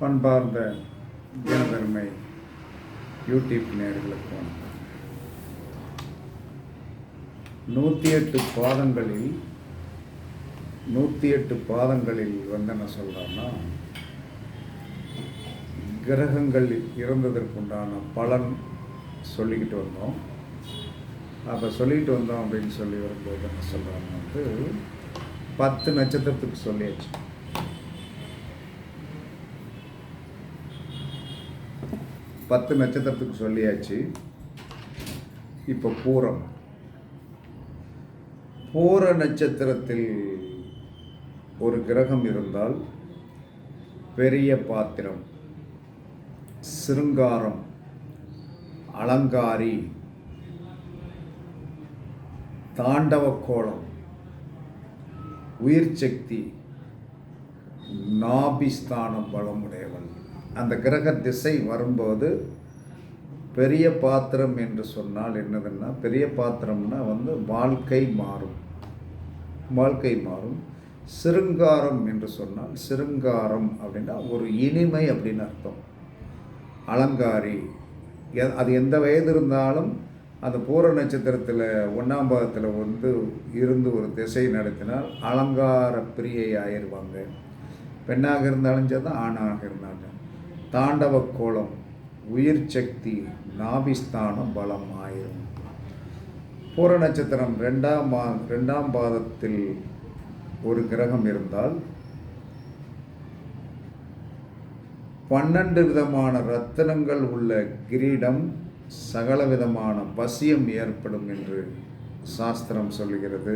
பண்பார்ந்த தினதர்மை YouTube நேர்களுக்கு வணக்கம். நூற்றி எட்டு பாதங்களில் நூற்றி எட்டு பாதங்களில் வந்து என்ன சொல்கிறான்னா கிரகங்கள் இறந்ததற்குண்டான பலன் சொல்லிக்கிட்டு வந்தோம். அப்போ சொல்லிக்கிட்டு வந்தோம் அப்படின்னு சொல்லி வரும்போது என்ன சொல்கிறாங்க வந்து பத்து நட்சத்திரத்துக்கு சொல்லியாச்சு. பத்து நட்சத்திரத்துக்கு சொல்லியாச்சு. இப்போ பூரம். பூர நட்சத்திரத்தில் ஒரு கிரகம் இருந்தால் பெரிய பாத்திரம் சிருங்காரம் அலங்காரி தாண்டவ கோலம் உயிர் சக்தி நாபிஸ்தானம் பலமுடையவன். அந்த கிரக திசை வரும்போது பெரிய பாத்திரம் என்று சொன்னால் என்னதுன்னா பெரிய பாத்திரம்னா வந்து வாழ்க்கை மாறும். வாழ்க்கை மாறும். சிருங்காரம் என்று சொன்னால் சிருங்காரம் அப்படின்னா ஒரு இனிமை அப்படின்னு அர்த்தம். அலங்காரி. எ- அது எந்த வயது இருந்தாலும் அந்த பூர நட்சத்திரத்தில் ஒன்றாம் பாதத்தில் வந்து இருந்து ஒரு திசை நடத்தினால் அலங்கார பிரியை ஆயிடுவாங்க பெண்ணாக இருந்தாலும் சரி தான் ஆணாக இருந்தாலும். தாண்டவ கோலம் உயிர் சக்தி நாபிஸ்தானம் பலம் ஆயிரும் பூர நட்சத்திரம் ரெண்டாம் மா ரெண்டாம் பாதத்தில் ஒரு கிரகம் இருந்தால் பன்னெண்டு விதமான ரத்தனங்கள் உள்ள கிரீடம் சகல விதமான பசியம் ஏற்படும் என்று சாஸ்திரம் சொல்கிறது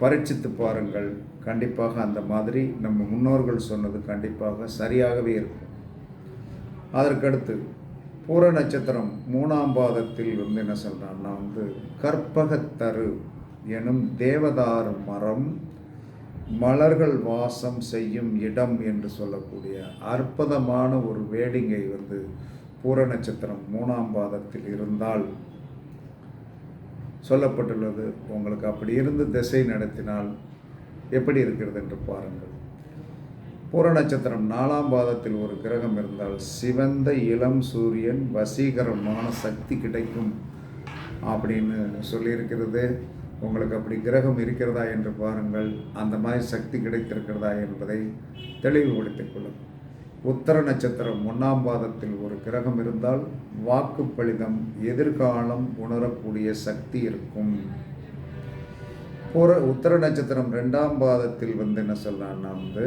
பரீட்சித்து பாருங்கள். கண்டிப்பாக அந்த மாதிரி நம்ம முன்னோர்கள் சொன்னது கண்டிப்பாக சரியாகவே இருக்கும். அதற்கடுத்து பூர நட்சத்திரம் மூணாம் பாதத்தில் வந்து என்ன சொல்கிறான்னா வந்து கற்பகத்தரு எனும் தேவதாரு மரம் மலர்கள் வாசம் செய்யும் இடம் என்று சொல்லக்கூடிய அற்புதமான ஒரு வேடிங்கை வந்து பூர நட்சத்திரம் மூணாம் பாதத்தில் இருந்தால் சொல்லப்பட்டுள்ளது. உங்களுக்கு அப்படி இருந்து திசை நடத்தினால் எப்படி இருக்கிறது என்று பாருங்கள். பூர நட்சத்திரம் நாலாம் பாதத்தில் ஒரு கிரகம் இருந்தால் சிவந்த இளம் சூரியன் வசீகரமான சக்தி கிடைக்கும் அப்படின்னு சொல்லியிருக்கிறது. உங்களுக்கு அப்படி கிரகம் இருக்கிறதா என்று பாருங்கள். அந்த மாதிரி சக்தி கிடைத்திருக்கிறதா என்பதை தெளிவுபடுத்திக் கொள்ளும். உத்தர நட்சத்திரம் ஒன்றாம் பாதத்தில் ஒரு கிரகம் இருந்தால் வாக்குப்பளிதம் எதிர்காலம் உணரக்கூடிய சக்தி இருக்கும். பூர உத்தர நட்சத்திரம் ரெண்டாம் பாதத்தில் வந்து என்ன சொல்லலாம்னா வந்து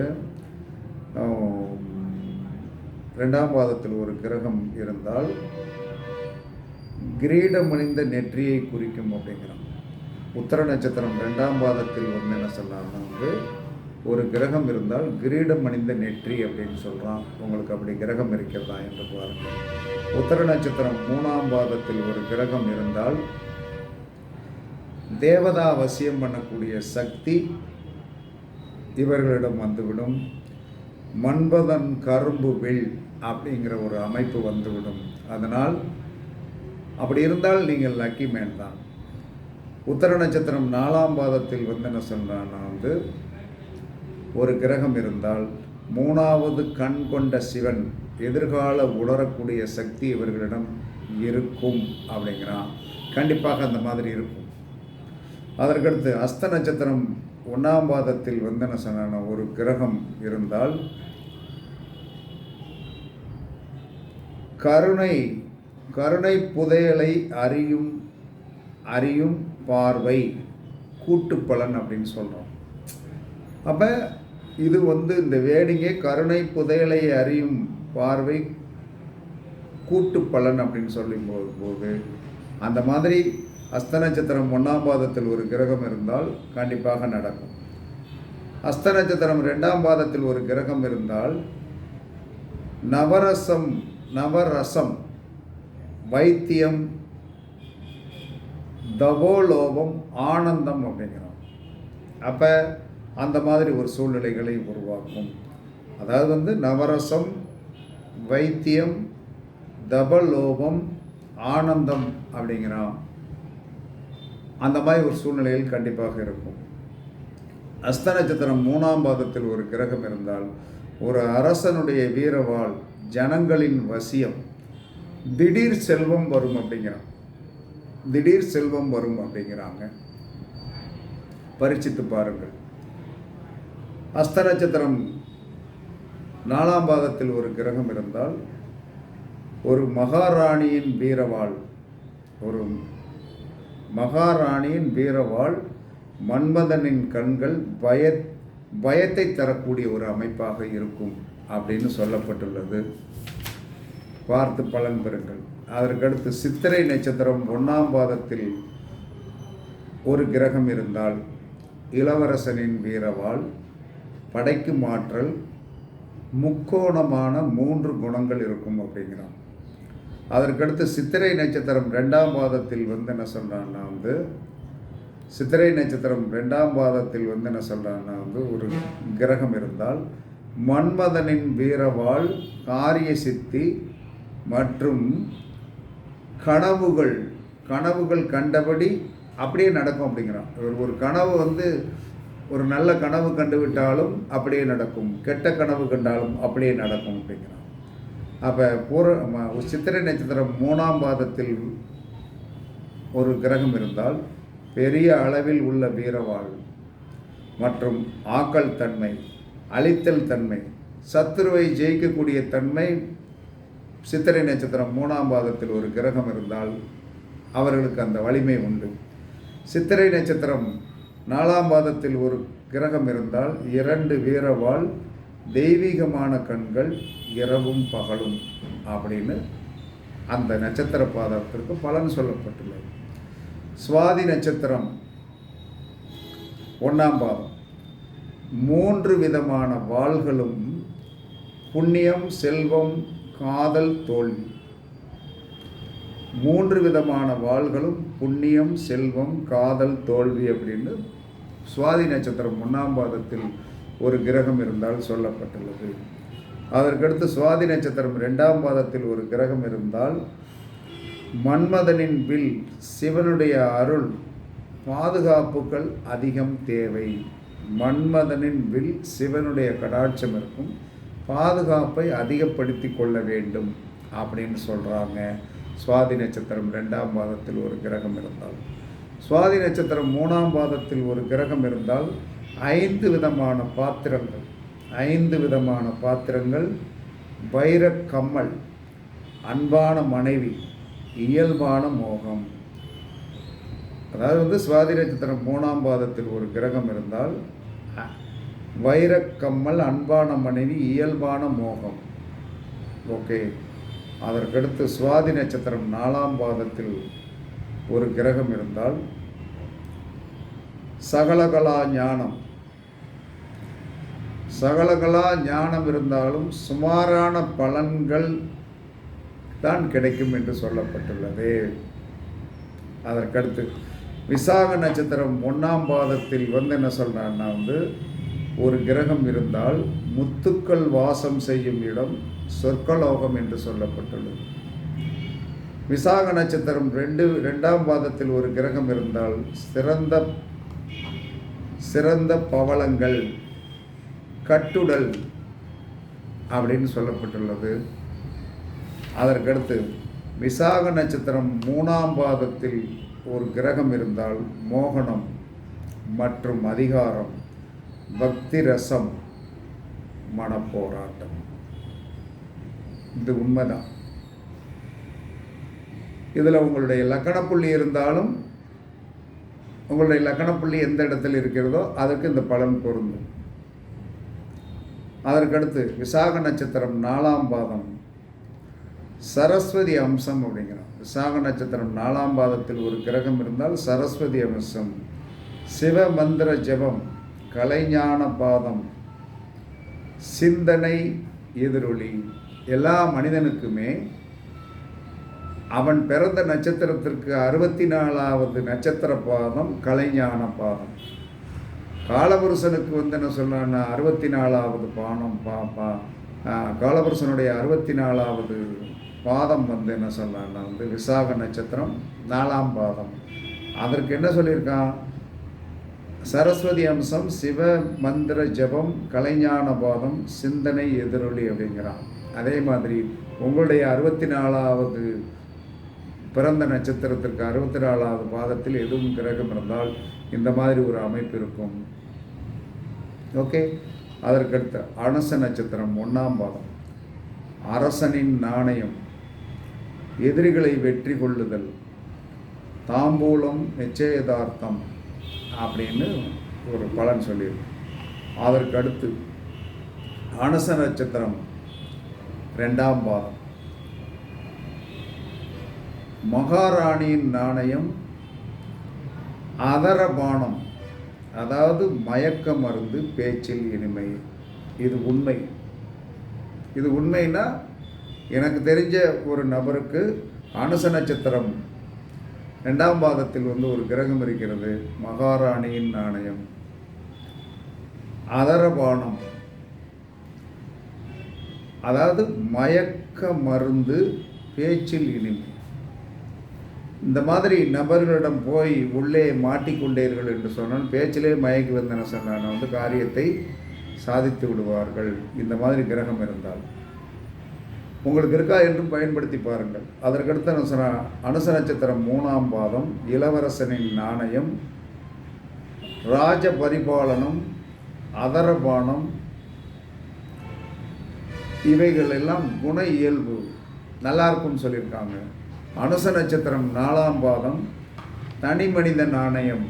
ரெண்டாம் பாதத்தில் ஒரு கிரகம் இருந்தால் கிரீடமணிந்த நெற்றியை குறிக்கும் அப்படிங்கிறான் உத்தர நட்சத்திரம் ரெண்டாம் பாதத்தில் வந்து என்ன சொல்லலாம்னா வந்து ஒரு கிரகம் இருந்தால் கிரீடம் அணிந்த நெற்றி அப்படின்னு சொல்கிறான் உங்களுக்கு அப்படி கிரகம் இருக்கிறதா என்று பாருங்கள் உத்தர நட்சத்திரம் மூணாம் பாதத்தில் ஒரு கிரகம் இருந்தால் தேவதா வசியம் பண்ணக்கூடிய சக்தி இவர்களிடம் வந்துவிடும். மண்பதன் கரும்பு வில் அப்படிங்கிற ஒரு அமைப்பு வந்துவிடும். அதனால் அப்படி இருந்தால் நீங்கள் லக்கி மேன் தான். உத்தர நட்சத்திரம் நாலாம் பாதத்தில் வந்து என்ன சொல்கிறான்னா வந்து ஒரு கிரகம் இருந்தால் மூணாவது கண் கொண்ட சிவன் எதிர்கால உணரக்கூடிய சக்தி இவர்களிடம் இருக்கும் அப்படிங்கிறான். கண்டிப்பாக அந்த மாதிரி இருக்கும். அதற்கடுத்து அஸ்த நட்சத்திரம் ஒன்றாம் பாதத்தில் வந்தன ஒரு கிரகம் இருந்தால் கருணை கருணை புதையலை அறியும் அறியும் பார்வை கூட்டுப்பலன் அப்படின்னு சொல்கிறோம் அப்போ இது வந்து இந்த வேடிங்கை கருணை புதையலை அறியும் பார்வை கூட்டு பலன் அப்படின்னு சொல்லும் போது போது அந்த மாதிரி அஸ்த நட்சத்திரம் ஒன்றாம் பாதத்தில் ஒரு கிரகம் இருந்தால் கண்டிப்பாக நடக்கும். அஸ்த நட்சத்திரம் ரெண்டாம் பாதத்தில் ஒரு கிரகம் இருந்தால் நவரசம் நவரசம் வைத்தியம் தவோலோபம் ஆனந்தம் அப்படிங்கிறோம். அப்போ அந்த மாதிரி ஒரு சூழ்நிலைகளை உருவாக்கும். அதாவது வந்து நவரசம் வைத்தியம் தபலோபம் ஆனந்தம் அப்படிங்கிறான் அந்த மாதிரி ஒரு சூழ்நிலையில் கண்டிப்பாக இருக்கும். அஸ்த நட்சத்திரம் மூணாம் பாதத்தில் ஒரு கிரகம் இருந்தால் ஒரு அரசனுடைய வீரவாள் ஜனங்களின் வசியம் திடீர் செல்வம் வரும் அப்படிங்கிறான். திடீர் செல்வம் வரும் அப்படிங்கிறாங்க. பரிச்சித்து பாருங்கள். அஸ்த நட்சத்திரம் நாலாம் பாதத்தில் ஒரு கிரகம் இருந்தால் ஒரு மகாராணியின் வீரவாள் ஒரு மகாராணியின் வீரவாள் மன்மதனின் கண்கள் பய பயத்தை தரக்கூடிய ஒரு அமைப்பாக இருக்கும் அப்படின்னு சொல்லப்பட்டுள்ளது. பார்த்து பலன் பெறுங்கள். அதற்கடுத்து சித்திரை நட்சத்திரம் ஒன்றாம் பாதத்தில் ஒரு கிரகம் இருந்தால் இளவரசனின் வீரவாள் படைக்கும் ஆற்றல் முக்கோணமான மூன்று குணங்கள் இருக்கும் அப்படிங்கிறான். அதற்கடுத்து சித்திரை நட்சத்திரம் ரெண்டாம் பாதத்தில் வந்து என்ன சொல்கிறான்னா வந்து சித்திரை நட்சத்திரம் ரெண்டாம் பாதத்தில் வந்து என்ன சொல்கிறான்னா வந்து ஒரு கிரகம் இருந்தால் மன்மதனின் வீரவாள் காரிய சித்தி மற்றும் கனவுகள் கனவுகள் கண்டபடி அப்படியே நடக்கும் அப்படிங்கிறான். ஒரு ஒரு கனவு வந்து ஒரு நல்ல கனவு கண்டுவிட்டாலும் அப்படியே நடக்கும் கெட்ட கனவு கண்டாலும் அப்படியே நடக்கும் அப்படிங்கிறான். அப்போ பூர ம- சித்திரை நட்சத்திரம் மூணாம் பாதத்தில் ஒரு கிரகம் இருந்தால் பெரிய அளவில் உள்ள வீரவாள் மற்றும் ஆக்கல் தன்மை அழித்தல் தன்மை சத்துருவை ஜெயிக்கக்கூடிய தன்மை சித்திரை நட்சத்திரம் மூணாம் பாதத்தில் ஒரு கிரகம் இருந்தால் அவர்களுக்கு அந்த வலிமை உண்டு. சித்திரை நட்சத்திரம் நாலாம் பாதத்தில் ஒரு கிரகம் இருந்தால் இரண்டு வீரவாள் தெய்வீகமான கண்கள் இரவும் பகலும் அப்படின்னு அந்த நட்சத்திர பாதத்திற்கு பலன் சொல்லப்பட்டுள்ளது. சுவாதி நட்சத்திரம் ஒன்றாம் பாதம். மூன்று விதமான வாள்களும் புண்ணியம் செல்வம் காதல் தோல்வி. மூன்று விதமான வாள்களும் புண்ணியம் செல்வம் காதல் தோல்வி அப்படின்னு சுவாதி நட்சத்திரம் ஒன்றாம் பாதத்தில் ஒரு கிரகம் இருந்தால் சொல்லப்பட்டுள்ளது. அதற்கடுத்து சுவாதி நட்சத்திரம் ரெண்டாம் பாதத்தில் ஒரு கிரகம் இருந்தால் மன்மதனின் வில் சிவனுடைய அருள் பாதுகாப்புகள் அதிகம் தேவை. மன்மதனின் வில் சிவனுடைய கடாட்சம் இருக்கும் பாதுகாப்பை அதிகப்படுத்தி கொள்ள வேண்டும் அப்படின்னு சொல்கிறாங்க சுவாதி நட்சத்திரம் ரெண்டாம் பாதத்தில் ஒரு கிரகம் இருந்தால். சுவாதி நட்சத்திரம் மூணாம் பாதத்தில் ஒரு கிரகம் இருந்தால் ஐந்து விதமான பாத்திரங்கள். ஐந்து விதமான பாத்திரங்கள். வைரக் கம்மல் அன்பான மனைவி இயல்பான மோகம். அதாவது வந்து சுவாதி நட்சத்திரம் மூணாம் பாதத்தில் ஒரு கிரகம் இருந்தால் வைரக்கம்மல் வைரக் கம்மல் அன்பான மனைவி இயல்பான மோகம். ஓகே. அதற்கடுத்து சுவாதி நட்சத்திரம் நாலாம் பாதத்தில் ஒரு கிரகம் இருந்தால் சகலகலா ஞானம். சகலகலா ஞானம் இருந்தாலும் சுமாரான பலன்கள் தான் கிடைக்கும் என்று சொல்லப்பட்டுள்ளது. அதற்கடுத்து விசாக நட்சத்திரம் ஒன்றாம் பாதத்தில் வந்து என்ன சொல்கிறான்னா வந்து ஒரு கிரகம் இருந்தால் முத்துக்கள் வாசம் செய்யும் இடம் சொர்க்கலோகம் என்று சொல்லப்பட்டுள்ளது. விசாக நட்சத்திரம் ரெண்டு ரெண்டாம் பாதத்தில் ஒரு கிரகம் இருந்தால் சிறந்த சிறந்த பவளங்கள் கட்டுடல் அப்படின்னு சொல்லப்பட்டுள்ளது. அதற்கடுத்து விசாக நட்சத்திரம் மூணாம் பாதத்தில் ஒரு கிரகம் இருந்தால் மோகனம் மற்றும் அதிகாரம் பக்தி ரசம் மனப்போராட்டம். இது உண்மைதான். இதில் உங்களுடைய லக்கணப்புள்ளி இருந்தாலும் உங்களுடைய லக்கணப்புள்ளி எந்த இடத்தில் இருக்கிறதோ அதற்கு இந்த பலன் பொருந்தும். அதற்கடுத்து விசாக நட்சத்திரம் நாலாம் பாதம். சரஸ்வதி அம்சம் அப்படிங்கிறோம் விசாக நட்சத்திரம் நாலாம் பாதத்தில் ஒரு கிரகம் இருந்தால் சரஸ்வதி அம்சம். சிவ மந்திர ஜெபம் கலைஞான பாதம் சிந்தனை எதிரொலி எல்லா மனிதனுக்குமே அவன் பிறந்த நட்சத்திரத்திற்கு அறுபத்தி நாலாவது நட்சத்திர பாதம் கலைஞான பாதம். காலபுருஷனுக்கு வந்து என்ன சொல்லணும்னா அறுபத்தி நாலாவது பானம் பா பா காலபுருஷனுடைய அறுபத்தி நாலாவது பாதம் வந்து என்ன சொல்லலாம்னா வந்து விசாக நட்சத்திரம் நாலாம் பாதம். அதற்கு என்ன சொல்லியிருக்கான்? சரஸ்வதி அம்சம் சிவ மந்திர ஜபம் கலைஞான பாதம் சிந்தனை எதிரொலி அப்படிங்கிறான். அதே மாதிரி உங்களுடைய அறுபத்தி நாலாவது பிறந்த நட்சத்திரத்திற்கு அறுபத்தி நாலாவது பாதத்தில் எதுவும் கிரகம் இருந்தால் இந்த மாதிரி ஒரு அமைப்பு இருக்கும். ஓகே? அதற்கடுத்து அனச நட்சத்திரம் ஒன்றாம் பாதம். அரசனின் நாணயம் எதிரிகளை வெற்றி கொள்ளுதல் தாம்பூலம் நிச்சயதார்த்தம் அப்படின்னு ஒரு பலன் சொல்லியிருக்கு. அதற்கடுத்து அனச நட்சத்திரம் ரெண்டாம் பாதம். மகாராணியின் நாணயம் அதரபானம் அதாவது மயக்க மருந்து பேச்சில் இனிமை. இது உண்மை. இது உண்மைன்னா எனக்கு தெரிஞ்ச ஒரு நபருக்கு அனுச நட்சத்திரம் ரெண்டாம் பாதத்தில் வந்து ஒரு கிரகம் இருக்கிறது மகாராணியின் நாணயம். அதரபானம் அதாவது மயக்க மருந்து பேச்சில் இனிமை. இந்த மாதிரி நபர்களிடம் போய் உள்ளே மாட்டிக்கொண்டீர்கள் என்று சொன்னால் பேச்சிலே மயக்கி வந்தன சொன்னான். வந்து காரியத்தை சாதித்து விடுவார்கள். இந்த மாதிரி கிரகம் இருந்தால். உங்களுக்கு இருக்கா என்றும் பயன்படுத்தி பாருங்கள். அதற்கடுத்த அனுசர அனுச நட்சத்திரம் மூணாம் பாதம் இளவரசனின் நாணயம் ராஜ பரிபாலனம் அதரபானம் இவைகள் எல்லாம் குண இயல்பு. நல்லா இருக்கும்னு சொல்லியிருக்காங்க. அனுச நட்சத்திரம் நாலாம் பாதம் தனி மனித நாணயம்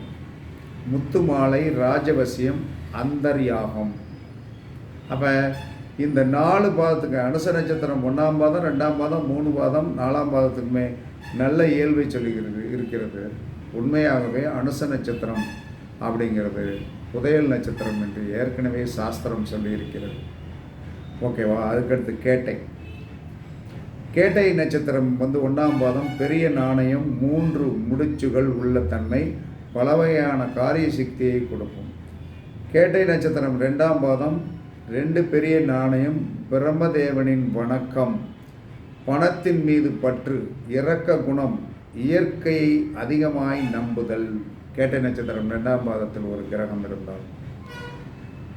முத்துமாலை ராஜவசியம் அந்தர்யாகம். அப்போ இந்த நாலு பாதத்துக்கு அனுச நட்சத்திரம் ஒன்றாம் பாதம் ரெண்டாம் பாதம் மூணு பாதம் நாலாம் பாதத்துக்குமே நல்ல இயல்பை சொல்லுகிறது இருக்கிறது. உண்மையாகவே அனுச நட்சத்திரம் அப்படிங்கிறது புதையல் நட்சத்திரம் என்று ஏற்கனவே சாஸ்திரம் சொல்லியிருக்கிறது. ஓகேவா? அதுக்கடுத்து கேட்டை. கேட்டை நட்சத்திரம் வந்து ஒன்றாம் பாதம் பெரிய நாணயம் மூன்று முடிச்சுகள் உள்ள தன்மை பல வகையான காரிய சக்தியை கொடுக்கும். கேட்டை நட்சத்திரம் ரெண்டாம் பாதம் ரெண்டு பெரிய நாணயம் பிரம்மதேவனின் வணக்கம். பணத்தின் மீது பற்று இறக்க குணம் இயற்கையை அதிகமாய் நம்புதல். கேட்டை நட்சத்திரம் ரெண்டாம் பாதத்தில் ஒரு கிரகம் இருந்தால்.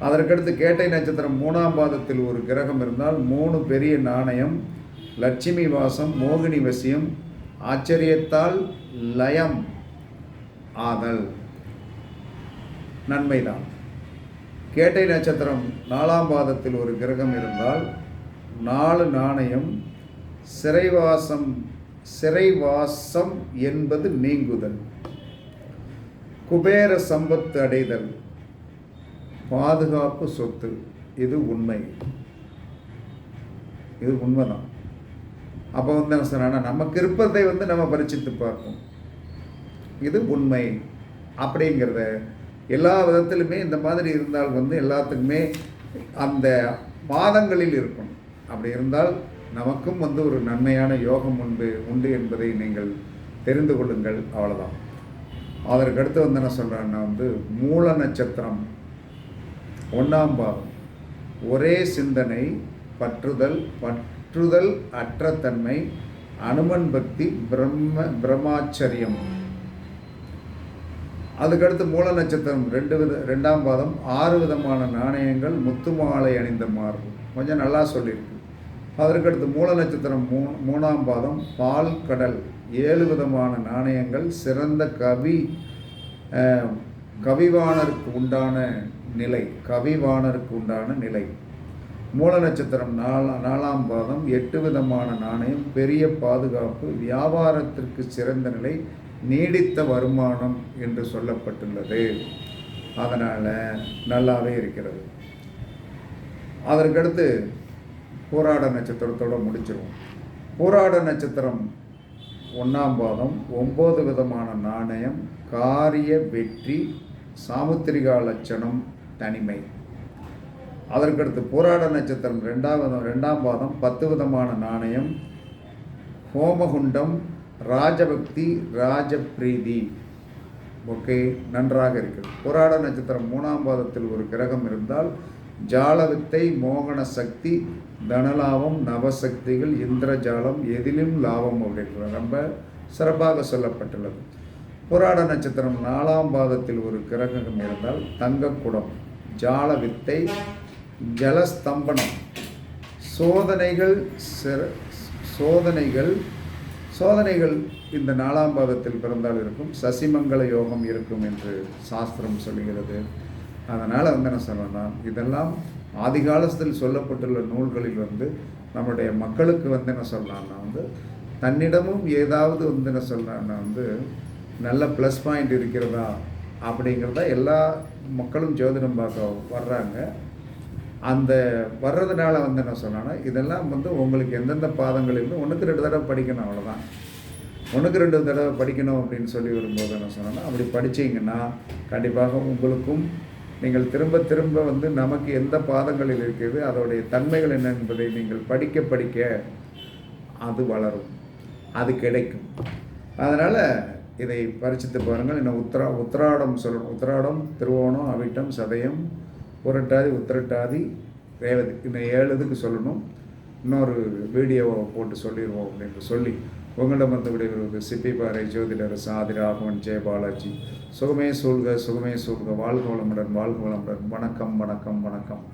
அதற்கடுத்து கேட்டை நட்சத்திரம் மூணாம் பாதத்தில் ஒரு கிரகம் இருந்தால் மூணு பெரிய நாணயம் லட்சுமி வாசம் மோகினி வசியம் ஆச்சரியத்தால் லயம் ஆதல். நன்மைதான். கேட்டை நட்சத்திரம் நாலாம் பாதத்தில் ஒரு கிரகம் இருந்தால் நாலு நாணயம் சிறைவாசம் சிறைவாசம் என்பது நீங்குதல். குபேர சம்பத்து அடைதல் பாதுகாப்பு சொத்து இது உண்மை. இது உண்மைதான். அப்போ வந்து என்ன சொன்னா நமக்கு இருப்பதை வந்து நம்ம பரிச்சித்து பார்ப்போம். இது உண்மை. அப்படிங்கிறத எல்லா விதத்திலுமே இந்த மாதிரி இருந்தால் வந்து எல்லாத்துக்குமே அந்த மாதங்களில் இருக்கும் அப்படி இருந்தால் நமக்கும் வந்து ஒரு நன்மையான யோகம் உண்டு உண்டு என்பதை நீங்கள் தெரிந்து கொள்ளுங்கள். அவ்வளோதான் அதற்கடுத்து வந்து என்ன சொல்கிறேன்னா வந்து மூல நட்சத்திரம். ஒன்றாம் பாவம். ஒரே சிந்தனை பற்றுதல் பற்றுதல் அற்ற தன்மை அனுமன் பக்தி பிரம்ம பிரம்மாச்சரியம். அதுக்கடுத்து மூல நட்சத்திரம் ரெண்டு வித ரெண்டாம் பாதம் ஆறு விதமான நாணயங்கள் முத்து மாலை அணிந்த மார்பு. கொஞ்சம் நல்லா சொல்லியிருக்கு அதற்கடுத்து மூல நட்சத்திரம் மூ மூணாம் பாதம் பால் கடல். ஏழு விதமான நாணயங்கள் சிறந்த கவி கவிவாணருக்கு உண்டான நிலை கவிவாணருக்கு உண்டான நிலை. மூல நட்சத்திரம் நாலா நாலாம் பாதம் எட்டு விதமான நாணயம் பெரிய பாதுகாப்பு வியாபாரத்திற்கு சிறந்த நிலை நீடித்த வருமானம் என்று சொல்லப்பட்டுள்ளது. அதனால் நல்லாவே இருக்கிறது. அதற்கடுத்து போராட நட்சத்திரத்தோட முடிச்சிருவோம். போராட நட்சத்திரம் ஒன்றாம் பாதம் ஒம்பது விதமான நாணயம் காரிய வெற்றி சாமுத்திரிகா லட்சணம் தனிமை. அதற்கடுத்து போராட நட்சத்திரம் ரெண்டாவது ரெண்டாம் பாதம் பத்து விதமான நாணயம் ஹோமகுண்டம் ராஜபக்தி ராஜப்ரீதி. ஓகே நன்றாக இருக்குது போராட நட்சத்திரம் மூணாம் பாதத்தில் ஒரு கிரகம் இருந்தால் ஜாலவித்தை மோகன சக்தி தனலாபம் நவசக்திகள் இந்திரஜாலம் எதிலும் லாபம் அப்படின்ற ரொம்ப சிறப்பாக சொல்லப்பட்டுள்ளது. புராட நட்சத்திரம் நாலாம் பாதத்தில் ஒரு கிரகம் இருந்தால் தங்கக்குடம் ஜால வித்தை ஜலஸ்தம்பனம். சோதனைகள் சிற சோதனைகள் சோதனைகள் இந்த நாலாம் பாதத்தில் பிறந்தால் இருக்கும். சசிமங்கல யோகம் இருக்கும் என்று சாஸ்திரம் சொல்கிறது. அதனால் வந்து என்ன சொல்லணும்னா இதெல்லாம் ஆதி காலத்தில் சொல்லப்பட்டுள்ள நூல்களில் வந்து நம்முடைய மக்களுக்கு வந்து என்ன சொல்லலாம்னா வந்து தன்னிடமும் ஏதாவது வந்து என்ன சொல்லலாம்னா வந்து நல்ல ப்ளஸ் பாயிண்ட் இருக்கிறதா அப்படிங்கிறத எல்லா மக்களும் ஜோதிடம் பார்க்க வர்றாங்க. அந்த வர்றதுனால வந்து என்ன சொன்னோன்னா இதெல்லாம் வந்து உங்களுக்கு எந்தெந்த பாதங்களிலும் ஒன்றுக்கு ரெண்டு தடவை படிக்கணும் அவ்வளோதான் ஒன்றுக்கு ரெண்டு தடவை படிக்கணும் அப்படின்னு சொல்லி வரும்போது என்ன சொன்னோன்னா அப்படி படிச்சீங்கன்னா கண்டிப்பாக உங்களுக்கும் நீங்கள் திரும்ப திரும்ப வந்து நமக்கு எந்த பாதங்களில் இருக்கிறது அதோடைய தன்மைகள் என்ன என்பதை நீங்கள் படிக்க படிக்க அது வளரும். அது கிடைக்கும். அதனால் இதை பரிசித்து பாருங்கள். இன்னும் உத்ரா உத்திராடம் சொல்லணும். உத்திராடம் திருவோணம் அவிட்டம் சதயம் புரட்டாதி உத்திரட்டாதி ரேவதி. இந்த ஏழு இதுக்கு சொல்லணும். இன்னொரு வீடியோவை போட்டு சொல்லிடுவோம் அப்படின்னு சொல்லி உங்களிடம் வந்து விடைபெறுவது சிப்பிப்பாறை ஜோதிடர் ஆதிராகவன் ஜெயபாலாஜி. சுகமே சூழ்க சுகமே சூழ்க. வாழ்க வளமுடன் வாழ்க வளமுடன். வணக்கம் வணக்கம் வணக்கம்.